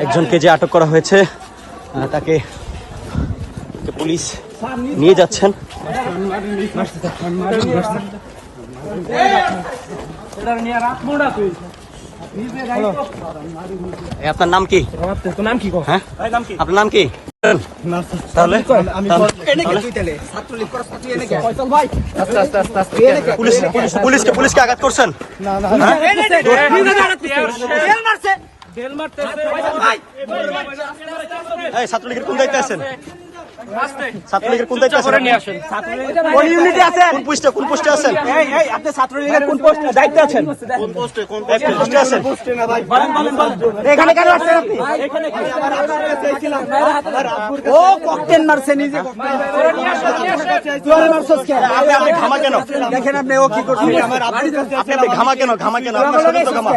একজনকে যে আটক করা হয়েছে তাকে পুলিশ নিয়ে যাচ্ছেন। আপনার নাম কি? নাম কি? হ্যাঁ? আপনার নাম কি? তাহলে পুলিশকে পুলিশকে আঘাত করছেন? এই ছাত্রলীগের কোন দায়িত্বে আছেন? ছাত্রলীগের কোন দায়িত্বে আছেন কোন ইউনিটে আছেন কোন পোস্টে কোন পোস্টে আছেন এই এই আপনি ছাত্রলীগের কোন পোস্টে দায়িত্বে আছেন কোন পোস্টে কোন পোস্টে আছেন এখানে কেন আসছেন আপনি ও ককটেল মারছে নিজে তুই আরে আপনি আপনি ঘামা কেন দেখেন আপনি ও কি করছে আপনি আপনি ঘামা কেন ঘামা কেন আপনার শরীর তো ঘামা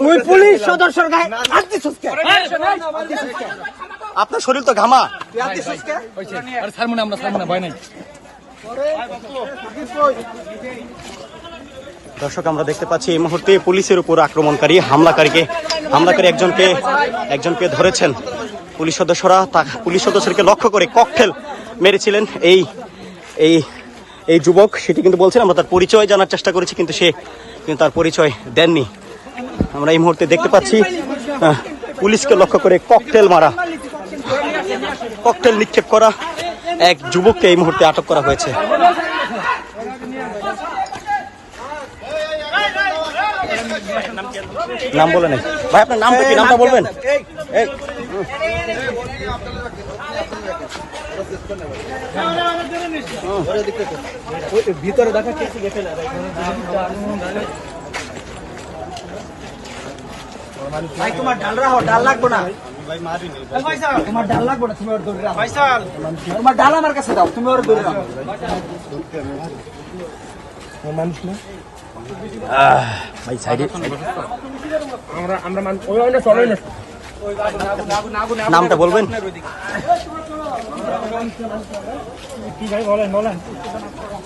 তুই পুলিশ সদস্যর গায়ে হাত কেন আপনার শরীর তো ঘামা। দর্শক আমরা দেখতে পাচ্ছি এই মুহূর্তে পুলিশের উপর আক্রমণকারী হামলাকারীকে হামলাকারী একজনকে একজনকে ধরেছেন। পুলিশ সদস্যরা তা পুলিশ সদস্যকে লক্ষ্য করে ককটেল মেরেছিলেন এই এই এই যুবক। সেটি কিন্তু বলছেন আমরা তার পরিচয় জানার চেষ্টা করেছি কিন্তু সে কিন্তু তার পরিচয় দেননি। আমরা এই মুহূর্তে দেখতে পাচ্ছি পুলিশকে লক্ষ্য করে ককটেল মারা ককটেল নিক্ষেপ করা এক যুবককে এই মুহূর্তে আটক করা হয়েছে। নাম বলে নাই। ভাই আপনার নামটা কি? নামটা বলবেন? এই ভিতরে দেখা ভাই তোমার ডাল রাখো ডাল লাগবে না? তোমার ডাল লাগবে না তুমি ওর দৌড়ে রাখো তোমার ডাল আমার কাছে দাও তুমি ওর দৌড়ে রাখো ভাই সাইডে আমরা আমরা মান ওই ওই না চলে না নামটা বলবেন কি ভাই বলেন বলেন